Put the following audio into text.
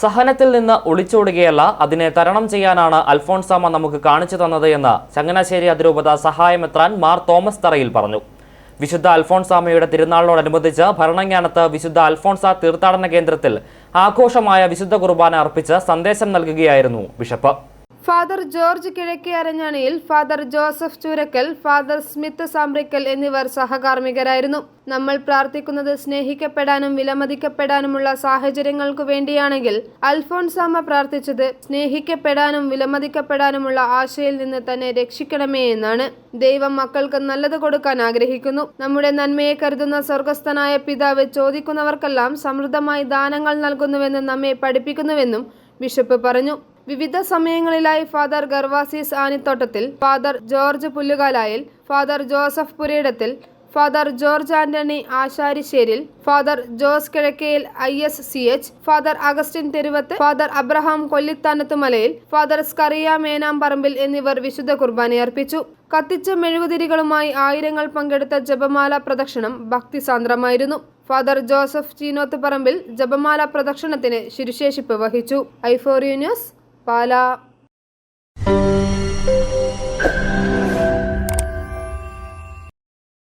സഹനത്തിൽ നിന്ന് ഒളിച്ചോടുകയല്ല അതിനെ തരണം ചെയ്യാനാണ് അൽഫോൺസാമ നമുക്ക് കാണിച്ചു തന്നത് എന്ന് ചങ്ങനാശ്ശേരി അതിരൂപത സഹായമെത്രാൻ മാർ തോമസ് തറയിൽ പറഞ്ഞു. വിശുദ്ധ അൽഫോൺസാമയുടെ തിരുനാളിനോടനുബന്ധിച്ച് ഭരണങ്ങാനത്ത് വിശുദ്ധ അൽഫോൺസ തീർത്ഥാടന കേന്ദ്രത്തിൽ ആഘോഷമായ വിശുദ്ധ കുർബാന അർപ്പിച്ച് സന്ദേശം നൽകുകയായിരുന്നു bishop. Father George Kizhakke Aranjaniyil father Joseph Choorakkal father Smith Sambrikkal എന്നിവർ സഹകാർമ്മികരായിരുന്നു. നമ്മൾ പ്രാർത്ഥിക്കുന്നത് സ്നേഹിക്കപ്പെടാനും വിലമതിക്കപ്പെടാനുമുള്ള സാഹചര്യങ്ങൾക്കു വേണ്ടിയാണെങ്കിൽ അൽഫോൺസാമ പ്രാർത്ഥിച്ചത് സ്നേഹിക്കപ്പെടാനും വിലമതിക്കപ്പെടാനുമുള്ള ആശയിൽ നിന്ന് തന്നെ രക്ഷിക്കണമേ എന്നാണ്. ദൈവം മക്കൾക്ക് നല്ലത് കൊടുക്കാൻ ആഗ്രഹിക്കുന്നു. നമ്മുടെ നന്മയെ കരുതുന്ന സ്വർഗസ്ഥനായ പിതാവ് ചോദിക്കുന്നവർക്കെല്ലാം സമൃദ്ധമായി ദാനങ്ങൾ നൽകുന്നുവെന്ന് നമ്മെ പഠിപ്പിക്കുന്നുവെന്നും ബിഷപ്പ് പറഞ്ഞു. വിവിധ സമയങ്ങളിലായി father Gervasis Anithottathil father George Pullukalayil father Joseph Purayidathil father George Antony Asharisseril father Jose Kizhakkayil I S C H father Augustine Theruvath father Abraham Kollithanathumalayil father Skaria Menamparambil എന്നിവർ വിശുദ്ധ കുർബാനയർപ്പിച്ചു കത്തിച്ച മെഴുകുതിരികളുമായി ആയിരങ്ങൾ പങ്കെടുത്ത ജപമാല പ്രദക്ഷിണം ഭക്തിസാന്ദ്രമായിരുന്നു. ഫാദർ ജോസഫ് ചീനോത്ത് പറമ്പിൽ ജപമാല പ്രദക്ഷിണത്തിന് ശിരുശേഷിപ്പ് വഹിച്ചു. ഐഫോറിയ news Pala